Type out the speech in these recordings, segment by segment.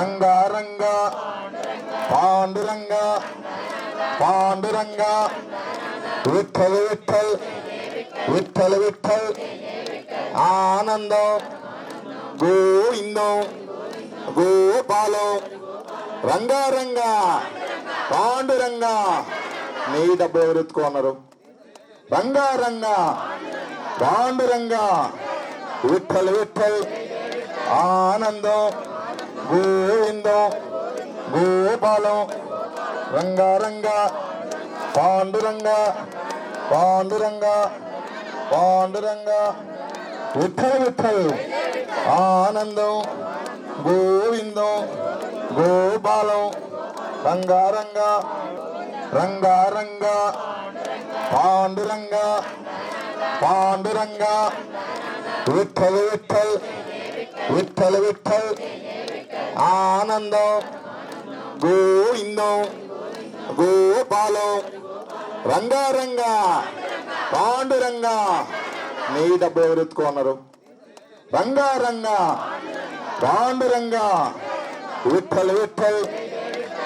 రంగా రంగా పాండురంగ పాండురంగ విఠల్ విఠల్ విఠల్ విఠల్ ఆనందం గోవిందం గోపాలం రంగారంగ పాండురంగ నీ డబ్బు ఎవరు ఎత్తుకున్నారు రంగారంగ పాండురంగ విఠల్ విఠల్ ఆనందం గోవిందం గోపాలం రంగారంగ పాండురంగ పాండురంగ పాండురంగ విఠల్ విఠల్ ఆనందం గోవిందం గోపాలం రంగారంగ రంగారంగ పాండురంగ పాండురంగ విఠల్ విఠల్ విఠల్ విఠల్ ఆనందం గోవిందం గోపాలం రంగారంగ పాండురంగ. నీ డబ్బు ఎవరు ఎత్తుకున్నారు? రంగారంగ పాండురంగ. విఠల్ విఠల్.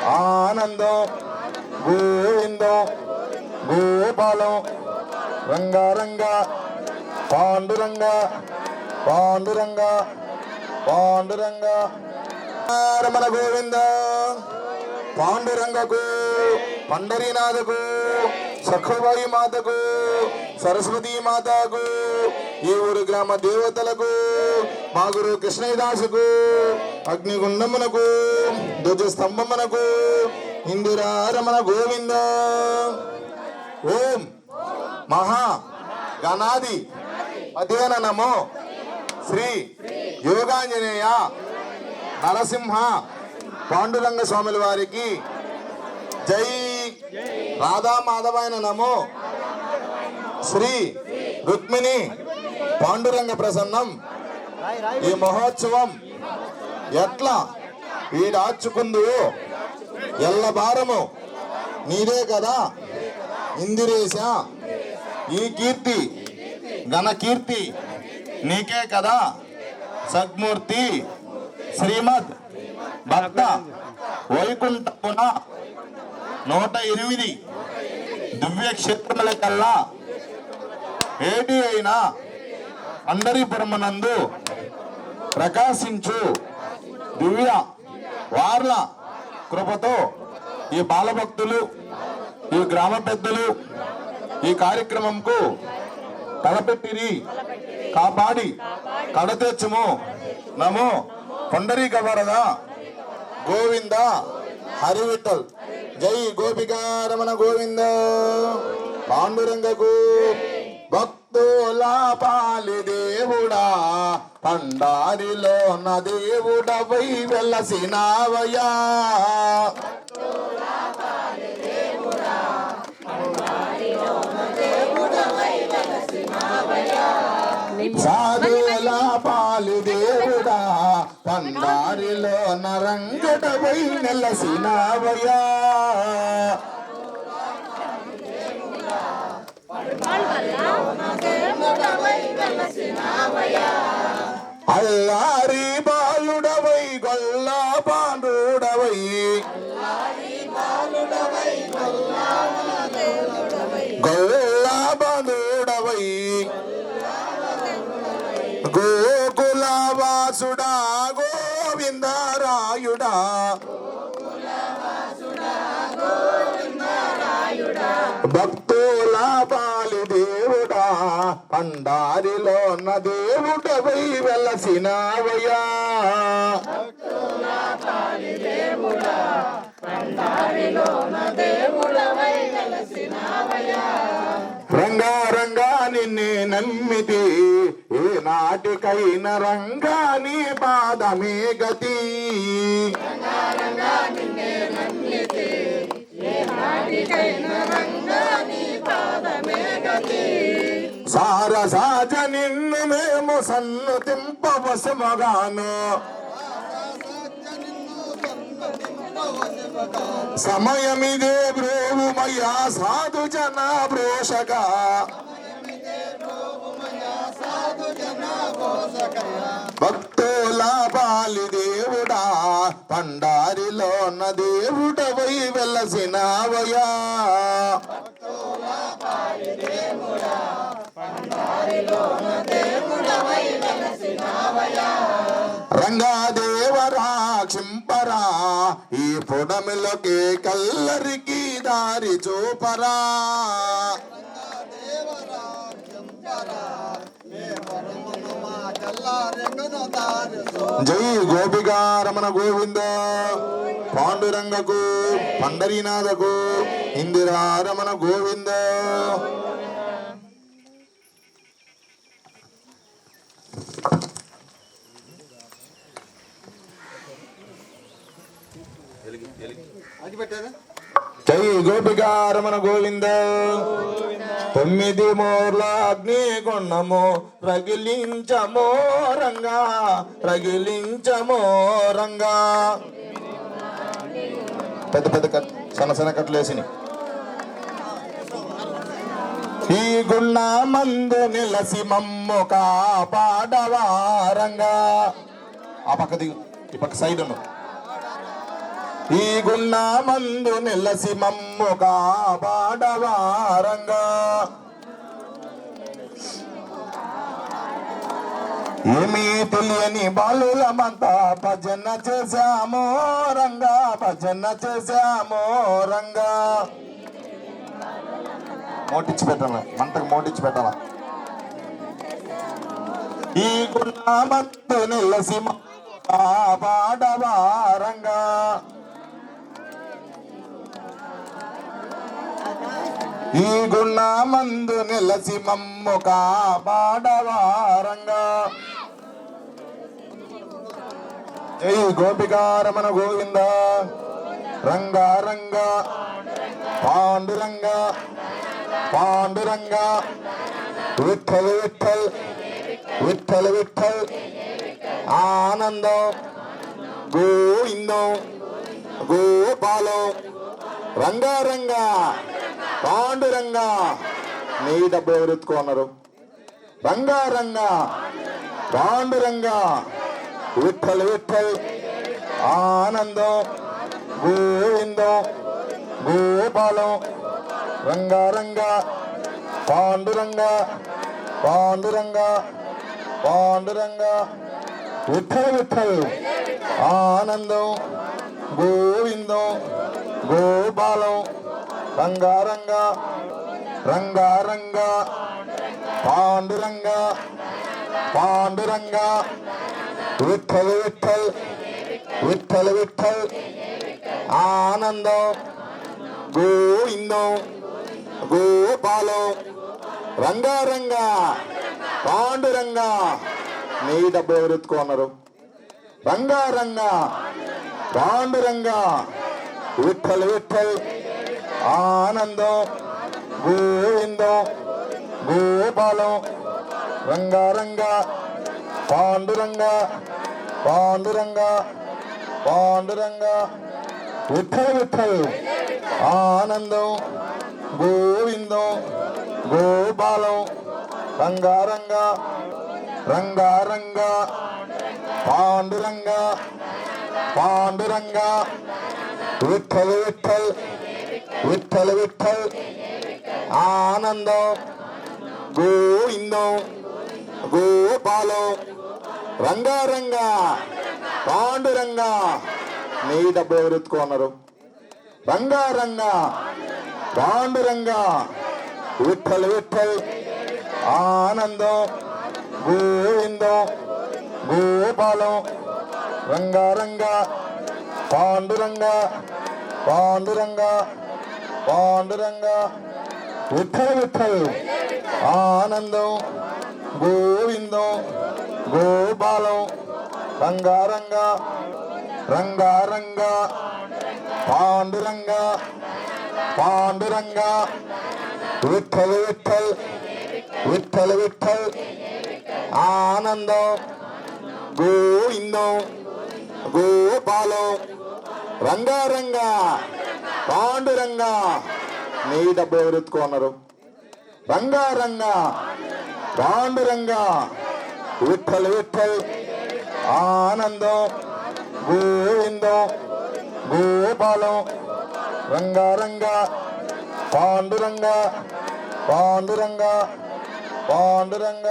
ఆనందం గోవిందం గోపాలం. రంగారంగ పాండురంగ పాండురంగ పాండురంగ. రమణ గోవింద. పాండురంగకు పండరీనాథకు సఖుబాయి మాతకు సరస్వతి మాతకు ఈ ఊరు గ్రామ దేవతలకు మా గురు కృష్ణదాసుకు అగ్నిగుండమునకు ధ్వజ స్తంభమునకు ఇందిరారమణ గోవింద. ఓం మహా గణాది. అధ్యయన నమో శ్రీ యోగాంజనేయ నరసింహ పాండురంగ స్వాముల వారికి జై రాధా మాధవాయన నమో. శ్రీ రుక్మిణి పాండురంగ ప్రసన్నం. ఈ మహోత్సవం ఎట్లా వీడాచుకుందు ఎల్ల భారము నీదే కదా ఇందిరేశ. ఈ కీర్తి ఘన కీర్తి నీకే కదా సద్మూర్తి. శ్రీమద్ భక్త వైకుంఠపున నూట ఎనిమిది దివ్యక్షేత్రముల కల్లా ఏటి అయిన అందరిపురమునందు ప్రకాశించు దివ్య వార్ల కృపతో ఈ బాలభక్తులు ఈ గ్రామ పెద్దలు ఈ కార్యక్రమంకు తలపెట్టిని కాపాడి కడతెచ్చుము. నమో పొండరీక వరద గోవింద హరి విఠల్ జై గోపికారమణ గోవింద. పాండురంగకు భక్తుల పాలి దేవుడా పండారిలో నా దేవుడవై వెలసినావయ్యా సాధువుల పాలు దేవుడా. పండారిలో నరంగడవై నెలసినావయ్యా అల్లారి బాలుడవై గొల్లా పాండుడవై. గొల్లా బాలుడవై గో పండారిలో ఉన్న దేవుడవై వెలసినావయ్యా. రంగా రంగా నిన్నే నమ్మితి ఏ నాటికైన రంగాని పాదమే గతి. సార నిన్ను మేము సన్నుతింపవశముగాను సమయమిదే బ్రోవుమయ్యా సాధు జన బ్రోషగా భక్తుల పాలి దేవుడా పండారిలో ఉన్న దేవుడవై వెలసినావయ్యా రంగాదేవరా క్షింపరా ఈ పుడమిలోకి కల్లరికి దారి చూపరా. జై గోపిగా రమణ గోవింద పాండురంగకు పండరీనాథకు ఇందిరా రమణ గోవింద. జై గోపికారమణ గోవింద. తొమ్మిది మోర్ల అగ్ని కొండము రగిలించమో రంగా రగిలించమో రంగా. పెద్ద పెద్ద కట్ సన్న సన్న కట్లు ఈ గుళ్ళ మందు నిలసి మమ్ము కాపాడవారంగా ఆ పక్క దిగు ఈ పక్క సైడ్ ఉన్నావు ఈ గున్న మందు నిలసి మమ్ము కాపాడవారంగా ఏమీ తెలియని బాలులమంతా భజన చేశామో రంగా భజన చేశామో రంగా. మోటిచ్చి పెట్టాల? మంటకు మోటిచ్చి పెట్టాల? ఈ గున్న మందు నిలసి పాడవారంగా ఈ గుణమందు నిలసి మమ్ము కాపాడవారంగా జై గోపికారమణ గోవింద. రంగారంగ పాండురంగ. పాండురంగ. విఠల్ విఠల్ విఠల్ విఠల్ ఆనందం. గోవిందం. గోపాలం. రంగారంగా పాండురంగా నీ డబ్బు ఎవరు ఎత్తుకున్నారు రంగారంగా పాండురంగా విఠల్ విఠల్ ఆనందం గోవిందం గోపాలం రంగారంగా పాండురంగా పాండురంగా పాండురంగా విఠల్ విఠల్ ఆనందం గోవిందం గోపాలం రంగారంగా రంగారంగా పాండురంగా పాండురంగా విఠల్ విఠల్ విఠల్ విఠల్ ఆనందం గోవిందం గోపాలం రంగారంగా పాండురంగా నీ డబ్బు ఎవరు ఎత్తుకున్నారు రంగారంగా పాండురంగా విఠల్ విఠల్ ఆనందం గోవిందం గోపాలం రంగారంగా పాండురంగా పాండురంగా పాండురంగా విఠల్ విఠల్ ఆనందం గోవిందం గోపాలం రంగారంగా రంగారంగా పాండురంగా పాండురంగా విఠల్ విఠల్ విఠల్ విఠల్ ఆనందం గోవిందం గోపాలం రంగారంగ పాండురంగ నీ డబ్బు ఎవరు ఎత్తుకున్నారు రంగారంగ పాండురంగ విఠల్ విఠల్ ఆనందం గోవిందం గోపాలం రంగారంగ పాండురంగ పాండురంగ పాండురంగా విఠల్ విఠల్. ఆనందం గోవిందం గోపాలం రంగారంగ రంగారంగ పాండురంగ పాండురంగ విఠల్ విఠల్ విఠల్ విఠల్. ఆనందం గోవిందం గోపాలం రంగారంగ. పాండురంగ నీ డబ్బు ఎవరు ఎత్తుకున్నారు రంగారంగ పాండురంగ విఠల్ విఠల్ ఆనందం గోవిందం గోపాలం రంగారంగ పాండురంగ పాండురంగ పాండురంగ